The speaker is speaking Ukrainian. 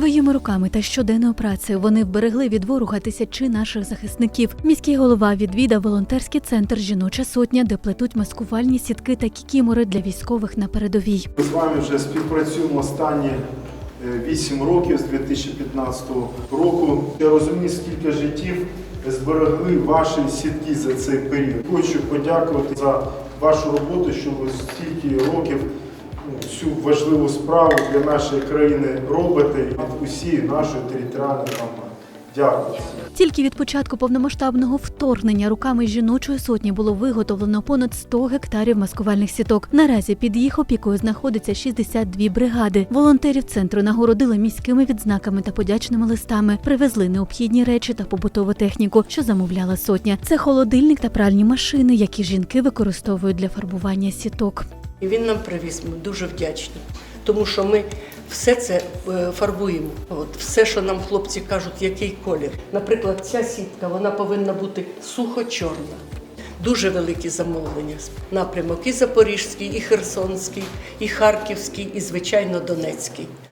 Своїми руками та щоденною працею вони вберегли від ворога тисячі наших захисників. Міський голова відвідав волонтерський центр Жіноча сотня, де плетуть маскувальні сітки та кікімори для військових на передовій. Ми з вами вже співпрацюємо останні 8 років з 2015 року. Я розумію, скільки життів зберегли ваші сітки за цей період. Хочу подякувати за вашу роботу, що ви стільки років цю важливу справу для нашої країни робите від усієї нашої територіальної громади. Дякую. Тільки від початку повномасштабного вторгнення руками жіночої сотні було виготовлено понад 100 гектарів маскувальних сіток. Наразі під їх опікою знаходиться 62 бригади. Волонтерів центру нагородили міськими відзнаками та подячними листами. Привезли необхідні речі та побутову техніку, що замовляла сотня. Це холодильник та пральні машини, які жінки використовують для фарбування сіток. І він нам привіз. Ми дуже вдячні, тому що ми все це е, фарбуємо. От все, що нам хлопці кажуть, який колір. Наприклад, ця сітка вона повинна бути сухо-чорна. Дуже великі замовлення. Напрямок і Запорізький, і Херсонський, і Харківський, і звичайно Донецький.